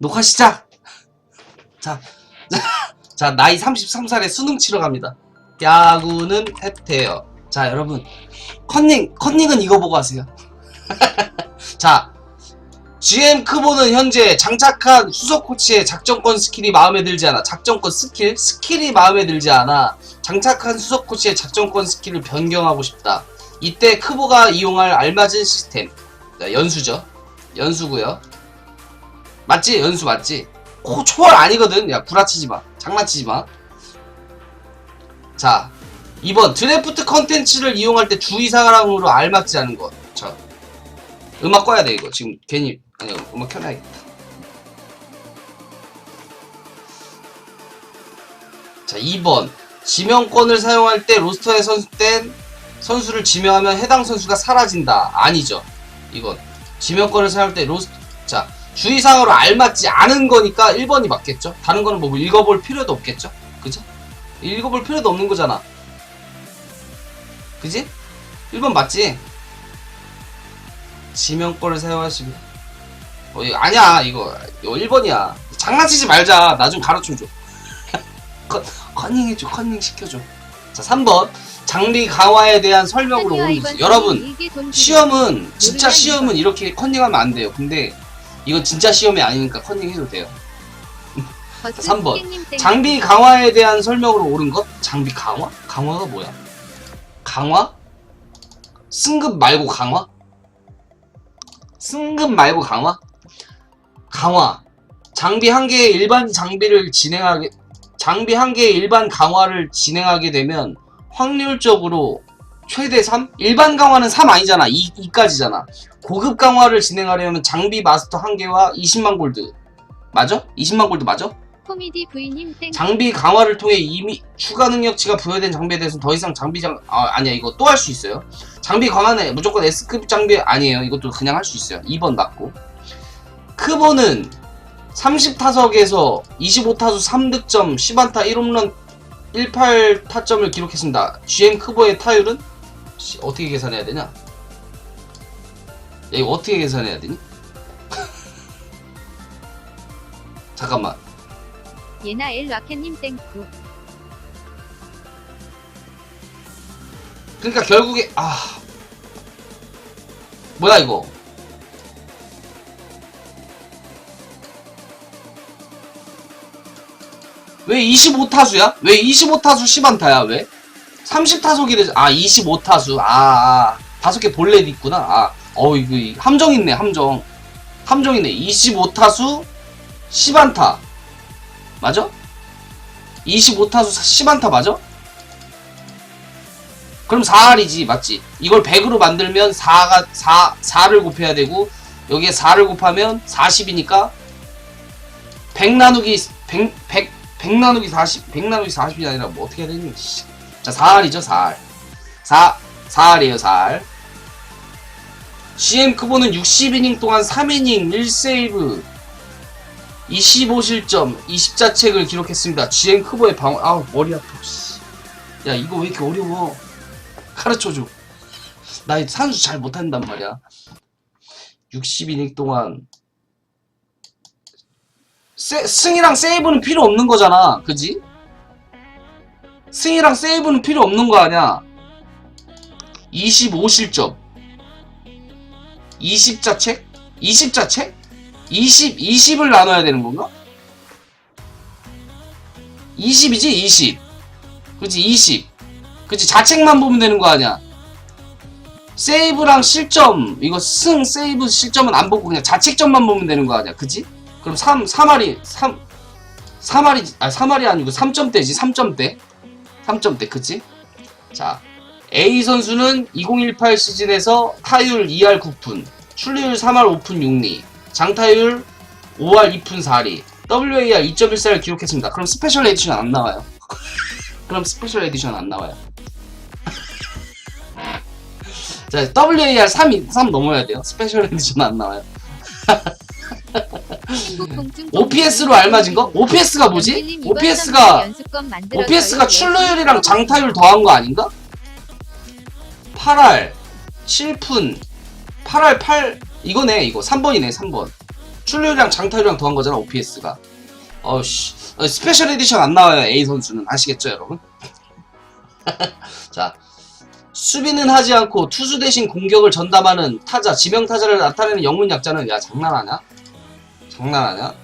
녹화 시작! 자, 자, 자, 나이 33살에 수능 치러 갑니다. 야구는 해태요. 자, 여러분. 컨닝, 컨닝은 이거 보고 하세요. 자, GM 크보는 현재 장착한 수석 코치의 작전권 스킬이 마음에 들지 않아. 작전권 스킬? 스킬이 마음에 들지 않아. 장착한 수석 코치의 작전권 스킬을 변경하고 싶다. 이때 크보가 이용할 알맞은 시스템. 자, 연수죠. 연수고요. 맞지? 연수 맞지? 코 초월 아니거든. 야 구라치지 마. 장난치지 마. 자, 2번 드래프트 컨텐츠를 이용할 때 주의사항으로 알맞지 않은 것. 자, 음악 꺼야 돼 이거. 지금 괜히 아니 음악 켜놔야겠다. 자, 2번 지명권을 사용할 때 로스터에 선수된 선수를 지명하면 해당 선수가 사라진다. 아니죠. 이건 지명권을 사용할 때 로스터 자 주의사항으로 알맞지 않은 거니까 1번이 맞겠죠? 다른 거는 뭐 읽어볼 필요도 없겠죠? 그죠? 읽어볼 필요도 없는 거잖아. 그지? 1번 맞지? 지명권을 사용하시면 어, 이거 아니야 이거 이거 1번이야 장난치지 말자 나 좀 가르쳐줘 컨, 컨닝해줘 컨닝 시켜줘 자 3번 장비 강화에 대한 설명으로 오른지 여러분 시험은 진짜 시험은 이렇게 컨닝하면 안 돼요. 근데 이건 진짜 시험이 아니니까 컨닝해도 돼요. 3번. 장비 강화에 대한 설명으로 옳은 것? 장비 강화? 강화가 뭐야? 강화? 승급 말고 강화? 승급 말고 강화? 강화. 장비 한 개의 일반 장비를 진행하게 장비 한 개의 일반 강화를 진행하게 되면 확률적으로 최대 3? 일반 강화는 3 아니잖아. 2, 2까지잖아. 고급 강화를 진행하려면 장비 마스터 한 개와 20만 골드. 맞아? 20만 골드 맞아? 코미디 V님 땡 장비 강화를 통해 이미 추가 능력치가 부여된 장비에 대해서는 더 이상 장비 장 아, 아니야 이거 또 할 수 있어요 장비 강화는 무조건 S급 장비 아니에요 이것도 그냥 할 수 있어요 2번 맞고 크보는 30타석에서 25타수 3득점 10안타 1홈런 18타점을 기록했습니다 GM 크보의 타율은 씨, 어떻게 계산해야 되냐 야, 이거 어떻게 계산해야 되니? 잠깐만 예나 엘 라켓님 땡쿠 그러니까 결국에 아 뭐야 이거 왜 25타수야? 왜 25타수 10안타야 왜? 30타석이 되지 아 25타수. 아, 아. 다섯 개 볼넷 있구나. 아어 이거 이- 함정 있네 함정. 함정 있네. 25타수 10안타. 맞아? 25타수 10안타 맞아? 그럼 4R이지 맞지? 이걸 100으로 만들면 4가 4 4를 곱해야 되고 여기에 4를 곱하면 40이니까? 100 나누기 100 100 100 나누기 40 100 나누기 40이 아니라 뭐 어떻게 해야 되니? 씨. 자 4R이죠 4R 4 4R이에요 4R CM 크보는 60이닝 동안 3이닝 1세이브 25실점 20자책을 기록했습니다 GM 크보의 방어 아우 머리 아파 씨. 야 이거 왜 이렇게 어려워 가르쳐줘. 나 산수 잘 못한단 말이야. 60이닝 동안 세, 승이랑 세이브는 필요 없는 거잖아. 그지? 승이랑 세이브는 필요 없는 거 아니야. 25실점. 20자책? 20자책? 20, 20을 나눠야 되는 건가? 20이지, 20. 그지, 20. 그치 자책만 보면 되는 거 아니야 세이브랑 실점 이거 승 세이브 실점은 안 보고 그냥 자책점만 보면 되는 거 아니야 그치? 그럼 3 3할이 3 3할이 아 3할이 아니고 3점대지 3점대 3점대 그치? 자 A 선수는 2018 시즌에서 타율 2할 9푼 출루율 3할 5푼 6리 장타율 5할 2푼 4리 WAR 2.14를 기록했습니다 그럼 스페셜 에디션 안 나와요 그럼 스페셜 에디션 안 나와요 자, WAR 3, 3 넘어야 돼요. 스페셜 에디션 안 나와요. OPS로 알맞은 거? OPS가 뭐지? OPS가, OPS가 출루율이랑 장타율 더한 거 아닌가? 8할, 7푼, 8할 8, 이거네, 이거. 3번이네, 3번. 출루율이랑 장타율이랑 더한 거잖아 OPS가 어씨 어, 스페셜 에디션 안 나와요 A 선수는 아시겠죠 여러분 자 수비는 하지 않고 투수 대신 공격을 전담하는 타자 지명 타자를 나타내는 영문 약자는 야 장난하냐 장난하냐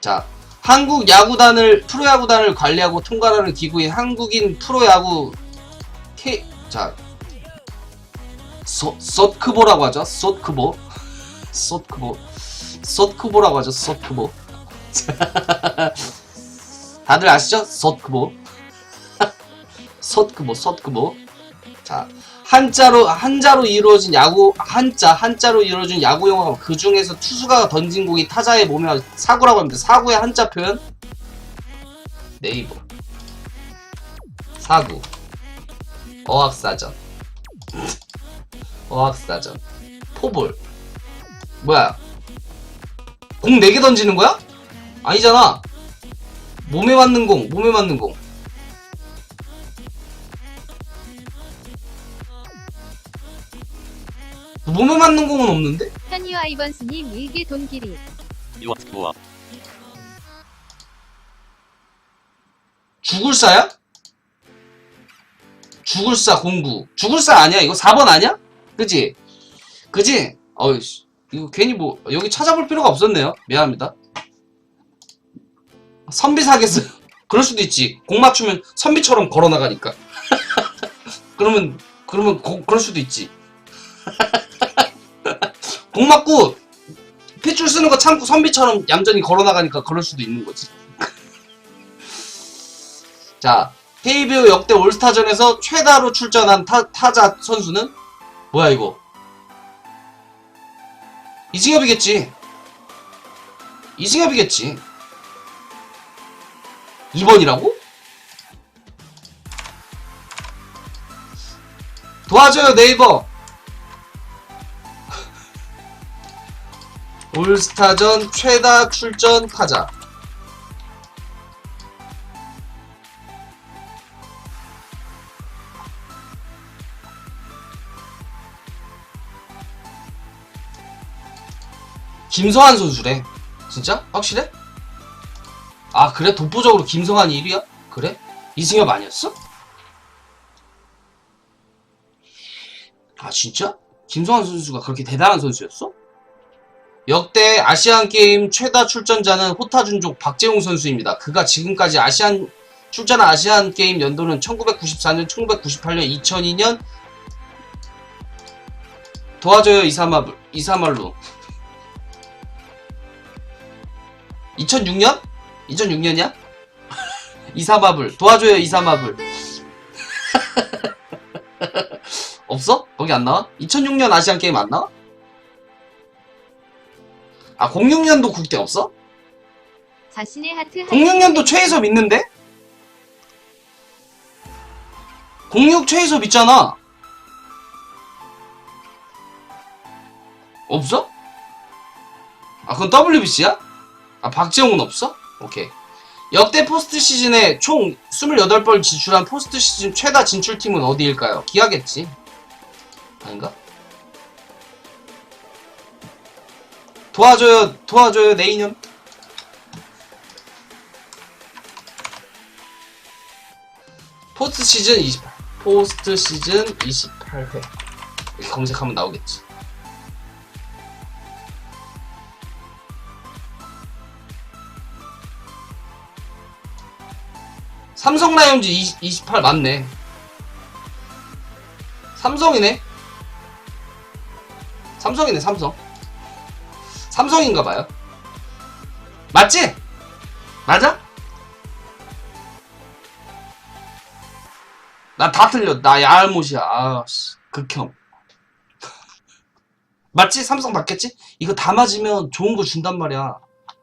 자 한국 야구단을 프로야구단을 관리하고 통과하는 기구인 한국인 프로야구 K 자 소, 솥크보라고 하죠? 솥크보? 솥크보? 솥크보라고 하죠? 솥크보? 다들 아시죠? 솥크보? 솥크보 솥크보. 자 한자로 한자로 이루어진 야구 한자 한자로 이루어진 야구 용어가 그 중에서 투수가 던진 공이 타자의 몸에 사구라고 합니다. 사구의 한자 표현? 네이버. 사구. 어학사전. 어학사전. 포볼. 뭐야? 공 4개 던지는 거야? 아니잖아. 몸에 맞는 공 몸에 맞는 공 몸에 맞는 공은 없는데? 현유 아이번스님 일개 돈길이. 유아스코어 죽을사야? 죽을사 공구 죽을사 아니야 이거 4번 아니야? 그지? 그지? 어이씨 이거 괜히 뭐 여기 찾아볼 필요가 없었네요 미안합니다 선비 사겠어요 그럴 수도 있지 공 맞추면 선비처럼 걸어나가니까 그러면 그러면 고- 그럴 수도 있지 공 맞고 핏줄 쓰는 거 참고 선비처럼 얌전히 걸어나가니까 그럴 수도 있는 거지 자, KBO 역대 올스타전에서 최다로 출전한 타, 타자 선수는 뭐야 이거? 이승엽이겠지. 이승엽이겠지. 2번이라고? 도와줘요 네이버. 올스타전 최다 출전 타자. 김성한 선수래. 진짜? 확실해? 아 그래? 독보적으로 김성한이 1위야? 그래? 이승엽 아니었어? 아 진짜? 김성한 선수가 그렇게 대단한 선수였어? 역대 아시안 게임 최다 출전자는 호타준족 박재홍 선수입니다. 그가 지금까지 아시안 출전한 아시안 게임 연도는 1994년, 1998년, 2002년 도와줘요 이사마 이사말로 2006년? 2006년이야? 이사마블 도와줘요 이사마블 없어? 거기 안 나와? 2006년 아시안 게임 안 나와? 아 06년도 국대 없어? 자신의 하트 06년도 최희섭 있는데? 06 최희섭 있잖아 없어? 아 그건 WBC야? 아 박재홍은 없어? 오케이 역대 포스트 시즌에 총 28번 진출한 포스트 시즌 최다 진출팀은 어디일까요? 기아겠지 아닌가? 도와줘요 도와줘요 내 인연 포스트 시즌 28 포스트 시즌 28회 이렇게 검색하면 나오겠지 삼성 라이온즈 20, 28 맞네. 삼성이네. 삼성이네, 삼성. 삼성인가 봐요. 맞지? 맞아? 나 다 틀려. 나 야알못이야. 아, 씨. 극혐. 맞지? 삼성 맞겠지? 이거 다 맞으면 좋은 거 준단 말이야.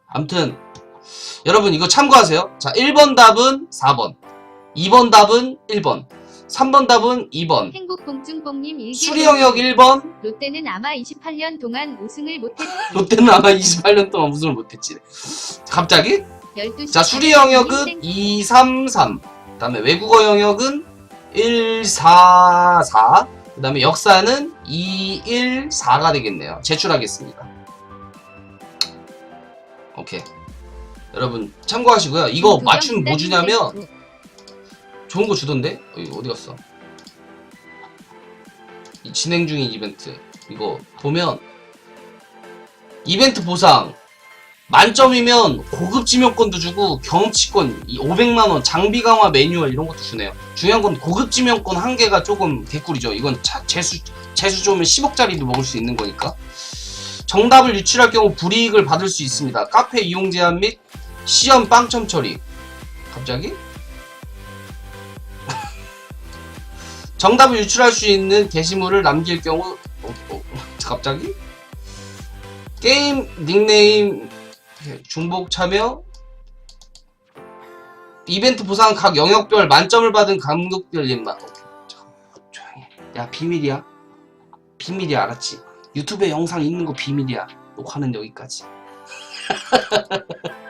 암튼, 여러분 이거 참고하세요. 자, 1번 답은 4번. 2번 답은 1번. 3번 답은 2번. 행복공증뽕님 일개 수리 영역 1번. 롯데는 아마 28년 동안 우승을 못했지. 롯데는 아마 28년 동안 우승을 못했지. 갑자기? 12시 자, 수리 영역은 2, 3, 3. 그 다음에 외국어 영역은 1, 4, 4. 그 다음에 역사는 2, 1, 4가 되겠네요. 제출하겠습니다. 오케이. 여러분 참고하시고요. 이거 맞춤 뭐 주냐면 좋은 거 주던데? 어, 어디 갔어? 이 진행 중인 이벤트. 이거 보면 이벤트 보상 만점이면 고급 지명권도 주고 경험치권 이 500만원 장비 강화 매뉴얼 이런 것도 주네요. 중요한 건 고급 지명권 한 개가 조금 개꿀이죠. 이건 차, 재수 재수 좋으면 10억짜리도 먹을 수 있는 거니까. 정답을 유출할 경우 불이익을 받을 수 있습니다. 카페 이용 제한 및 시험 빵점 처리. 갑자기? 정답을 유출할 수 있는 게시물을 남길 경우 어, 어, 갑자기? 게임 닉네임 중복 참여 이벤트 보상 각 영역별 만점을 받은 감독들님만 오케이, 잠깐만, 조용히 해. 야 비밀이야 비밀이야 알았지 유튜브에 영상 있는 거 비밀이야 녹화는 여기까지